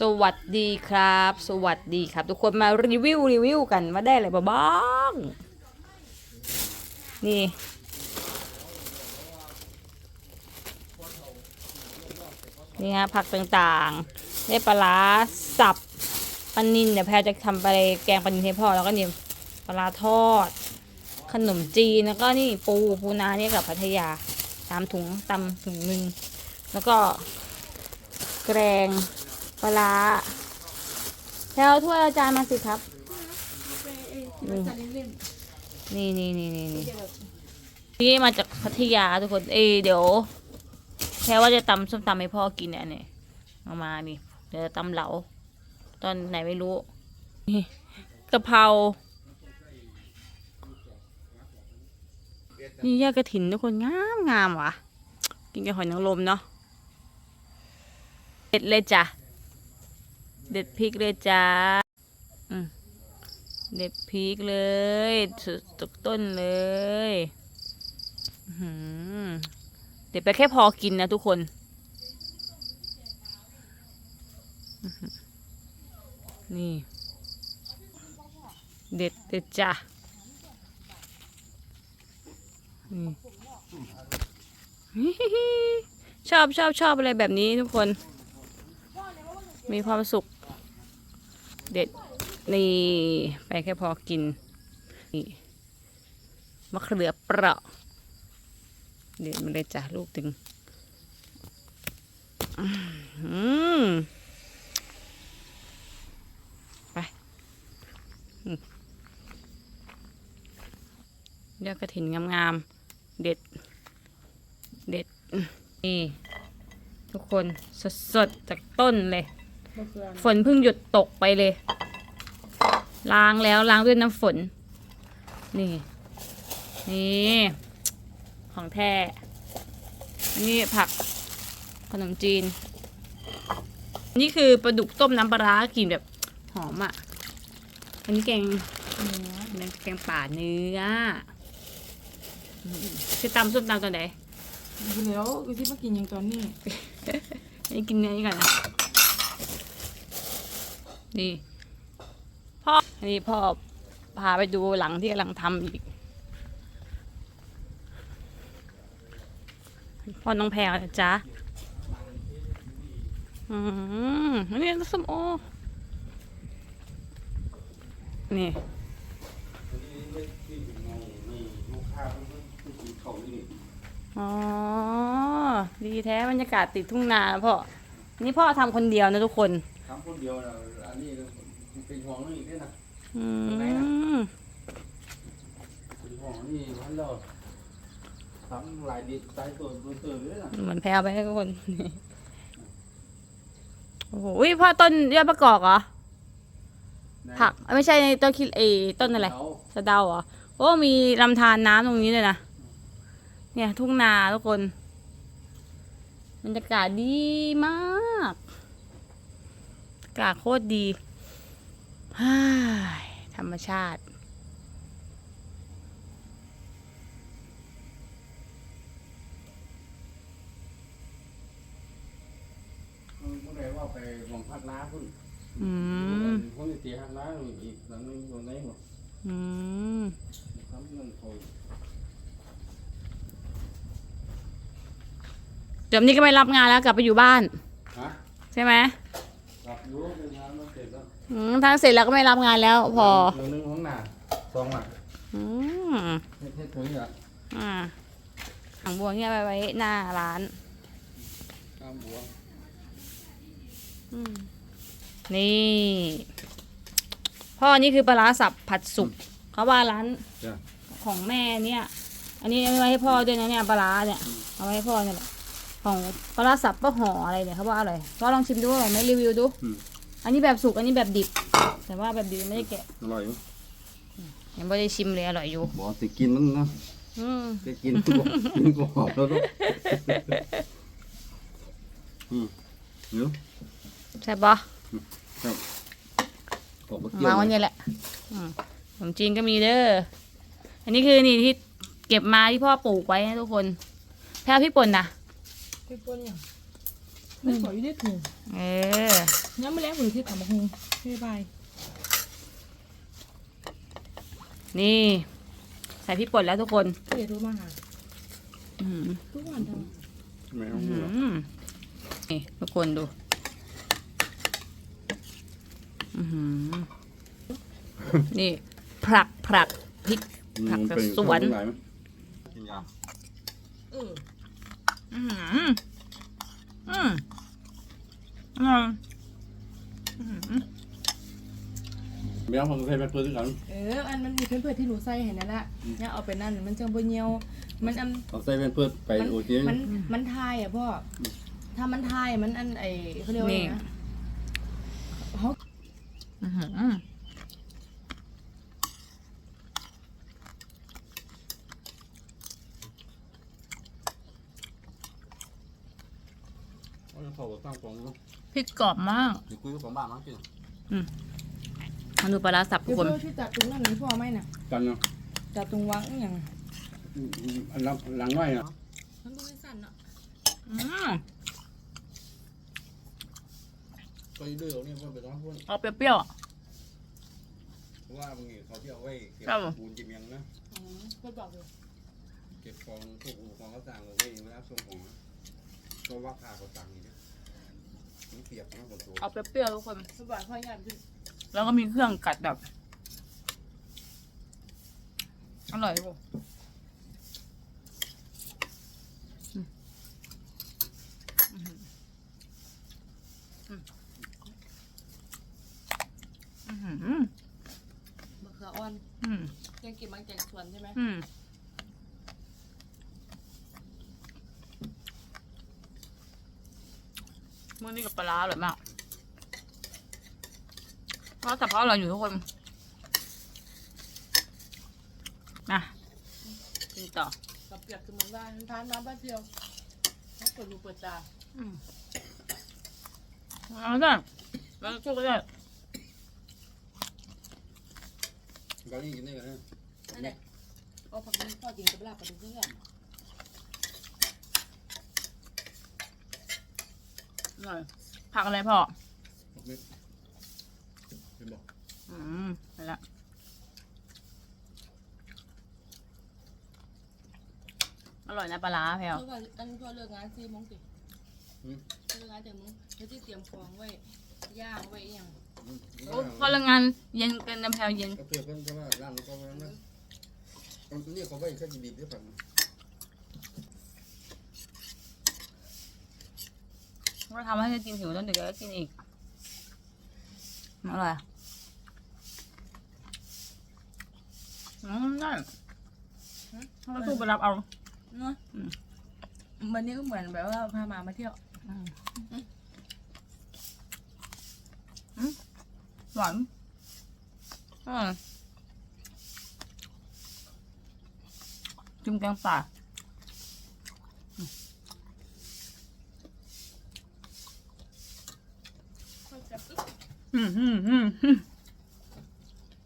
สวัสดีครับ สวัสดีครับ ทุกคนมารีวิวรีวิวกันว่าได้อะไรบ้างนี่นี่ฮะผักต่างๆ ได้ปลาร้าสับปนินเดี๋ยวแพรจะทำไปแกงปนินให้พ่อแล้วก็นี่ปลาทอด ขนมจีนแล้วก็นี่ปูปูนาเนี่ยกับพัทยาสามถุงตำถุงหนึ่งแล้วก็แกง ปลาร้าแพรเอาถ้วยเอาจานมาสิครับ นี่นี่นี่นี่นี่นี่มาจากพัทยาทุกคน เอยเดี๋ยวแค่ว่าจะตำส้มตำให้พ่อกินเนี่ยนี่เอามานี่เดี๋ยวจะตำเหลา ตอนไหนไม่รู้นี่กะเพรานี่ยอดกระถินทุกคนงามงามว่ะ กินกับหอยนางรมเนาะเด็ดเลยจ้ะ เด็ดพริกเลยจ้าอืมเด็ดพริกเลยสุดจากต้นเลยอื้อหือเด็ดไปแค่พอกินนะทุกคนนี่ เด็ดเด็ดจ้ะนี่ชอบชอบชอบอะไรแบบนี้ทุกคน มีความสุข เด็ดนี่ไปแค่พอกินนี่มะเขือเปราะ เด็ดมันเลยจ้ะลูกถึงอืมไปอืมยอดกระถินงามๆ เด็ด เด็ด นี่ ทุกคนสดๆ จากต้นเลย ฝนเพิ่งหยุดตกไปเลย ล้างแล้วล้างด้วยน้ำฝน นี่ นี่ ของแท้อันนี้ผักขนมจีน นี่คือปลาดุกต้มน้ำปลาร้ากินแบบหอมอะ อันนี้แกงอันนี้แกงป่าเนื้ออืมคือตำส้มตำตัวไหนกินแล้วคือที่มากินอย่างตอนนี้ อันนี้กินเนื้อนี้ก่อนนะ นี่พ่อนนี้พ่อพาไปดูหลังที่กำลังทำอีก พ่อน้องแพรนะจ๊ะ อืมนนี้น้ำส้มโอ นี่อ๋อ ดีแท้บรรยากาศติดทุ่งนาแล้วพ่อ นี่พ่อทำคนเดียวนะทุกคน ทำคนเดียวนะอันนี้เป็นห่วงนี่ด้วยนะอืมเป็นห่วงนี่พันเราทำหลายดิตายตัวตัวตัวด้วยนะเหมือนแพรวไปให้ทุกคนนี่โอ้โหอุ๊ยพ่อต้นยอดประกอบเหรอ ผักไม่ใช่ต้นคิดเอต้นอะไรเขาสะเดาเหรอโอ้มีลำธารน้ำตรงนี้เลยนะเนี่ยทุ่งนาทุกคนบรรยากาศดีมากอากาศโคตรดีฮ่ายธรรมชาติเมื่อไรว่าไปมองพักน้าพุ่นอืมคนที่ตีพักน้าอีกหลังนึงตรงไหนหมดอืมทำนั่นโอยเดี๋ยวนี้ก็ไม่รับงานแล้วกลับไปอยู่บ้านฮะใช่ไหม อืมทั้งเสร็จแล้วก็ไม่รับงานแล้ว พอหนึ่งหนึ่งของหน้าสองหลักอืมเฮ็ดเฮ็ดถุงอะอ่าหางบัวเงี้ยไปไว้หน้าร้านข้ามบัวอืมนี่ พ่อนี่คือปลาร้าสับผัดสุกเขาว่าร้านจ้ะของแม่เนี่ย อันนี้เอาไว้ให้พ่อด้วยนะเนี่ยปลาร้าเนี่ยเอาไว้ให้พ่อเนี่ยแหละของปลาร้าสับป้าห่ออะไรเนี่ยเขาว่าอร่อยก็ลองชิมดูอร่อยไหมรีวิวดู อืม อันนี้แบบสุกอันนี้แบบดิบ แต่ว่าแบบดิบยังไม่ได้แกะอร่อยมั้ยยังไม่ได้ชิมเลยอร่อยอยู่บอกสิกินมั้งเนาะอืมจะกินก็บอกกินก็หอบแล้วเนาะอืมเนาะใช่ปะบอกว่าเกี่ยวมาวันนี้แหละอืมขนมจีนก็มีเด้ออันนี้คือนี่ที่เก็บมาที่พ่อปลูกไว้นะทุกคนแพ้วพี่ป่นนะพี่ปนอย่าง ไม่ขออยู่ได้ถุงเออน้ำมาแล้วมือที่ทำมะฮงบ๊ายบายนี่ ใส่พริกป่นแล้วทุกคนเดี๋ยวโทรมาหาอื้อหือทุกวันทแม่อื้อหัหืวอนี่ทุกคนดู อื้อหือนี่ผลักผลักพริกผักจากสวนกินยาำเอออือหืออืมอร่อยอื้อหือ แมวของใส่แม่เปิ้ลด้วยกันเออ อันมันมีเพื่อนๆที่หนูใส่เห็นนั่นแหละเนี่ยเอาไปนั่นมันจังบ่เหี่ยว มันอันเอาใส่แม่เปิ้ลไปมันโอเคมันมันทายอะพ่ออถ้ามันทายมันอันไอเขาเรียกว่าอะไรนะเขาอื้อหือ เอาเขาก็ตั้งกองเนาะ พ ริกกรอบมาก เดี๋ยวคุยกับของบ้านมั้งกินมาดูปลาร้าสับทุเดี๋กยวคน เพื่อนที่จัดตรงนั้นนี่พ่อไหมน่ะกันเนาะจัดตรงวังอหย่างอันหลังหลังไว้นะมันดูสั่นอะอืมก็ยืดเอาเนี่ยเพิ่นไปต้องเพิ่นเอาเปรี้ยวเพราะว่าบางทีเขาที่เอาไว้เก็บครับผม ปูนเก็บยังนะอืมเพื่อนบอกเลยเก็บของพวกอุปกรณ์เขาต่างเอาไว้เวลาส่งของนะก็ว่าค่าเขาต่างนี่นะมัน เปียกนะบนตัวๆเอาเปรี้ยวๆทุกคนเพื่อนบอกพ่อญาติขึ้นแล้วก็มีเครื่องกัดแบบ อร่อยทุกคนอืมอื้อหืออืมอื้อหือมะเขืออ่อนอืมยังกินมันแกงสวนใช่ไหม อืม มื่อนี้กับปลาร้าอร่อยมาก เพราะแต่เพราะเราอยู่ทุกคนนะกินต่อกับเปียกสมุนไพรทานน้ำบ้านเดียวแล้วเปิดรูเปิดตาอืมเอาได้แล้วก็ก็ได้เรานี่กินได้กันนะนั่นแหละเอาผักนี้พ่อกินกับลาบปลาดุกเพื่อน อร่อยผักอะไรพ่อบอกไม่เป็นบอกอืมไปละอร่อยนะปลาร้าแพลว เพราะว่าอันพ่อเลิกงานสี่โมงสิอืมเลิกงานเจ็ดโมงแล้วที่เตรียมของไว้ย่างไว้อหย่างอืมโอ้พลังงานเย็นกันน้ำแพลวเย็นก็เพื่อเพิ่นเพราะว่าร่างเขาว่านะตอนนี้เขาไว้แค่ดีๆด้วยฝั่ง เราทำให้เธอกินหิวแล้วเดี๋ยวแกก็กินอีกอร่อยอืมได้เราสู้ไปรับเอาเนาะอืมวันนี้ก็เหมือนแบบว่าพามามาเที่ยวอืมอืมหวานอืมจิ้มแกงป่า อืมอืมอืมอืม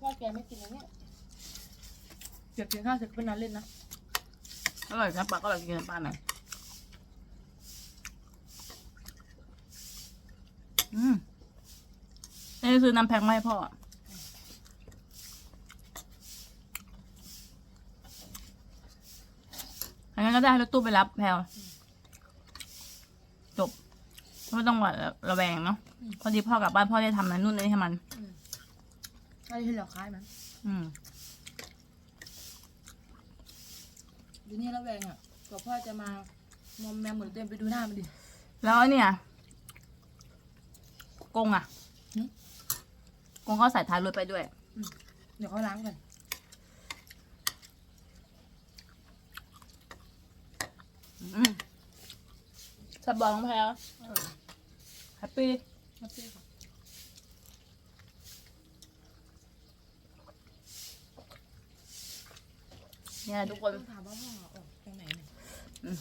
พ่อแกไม่กินอันเนี้ยเดี๋ยวกินข้าวเสร็จก็ไปนอนเล่นนะอร่อยครับปลาก็อร่อยกินน้ำปลาหน่อยอืมนี่ซื้อน้ำแพ็คมาให้พ่ออันนั้นก็ได้ให้รถตู้ไปรับแพลวจบ ไม่ต้องหวาดระแวงเนาะพอดีพ่อกลับบ้านพ่อได้ทำนั้นนู่นนี่ให้มันอะไรที่เราคล้ายมันอืมดูนี่ระแวงอะกว่าพ่อจะมามอมแมมเหมือนเต็มไปดูหน้ามันดิแล้วไอ้เนี่ยกงอะหึกงเขาใส่ท้ายรถไปด้วยเดี๋ยวเขาล้างก่อนอืมสบายของแพ ลแฮปปี้มาเที่ยวก่อนเนี่ยทุกคนต้องถามว่าพ่อออกตรงไหนเนี่ยอืม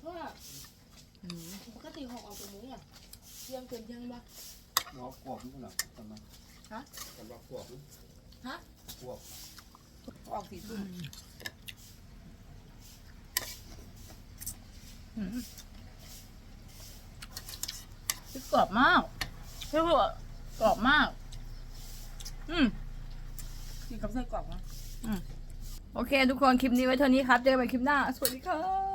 เพราะว่าปกติหอกออกตรงนี้อะเที่ยงเกินเที่ยงปะเราขวบนี่หรอทำไมฮะสำหรับขวบนี่ฮะขวบออกสี่ทุ่มอืม กรอบมากเรียกว่ากรอบมาก อืมกินกับไส้กรอกนะโอเค ทุกคนคลิปนี้ไว้เท่านี้ครับ เจอกันใหม่คลิปหน้า สวัสดีครับ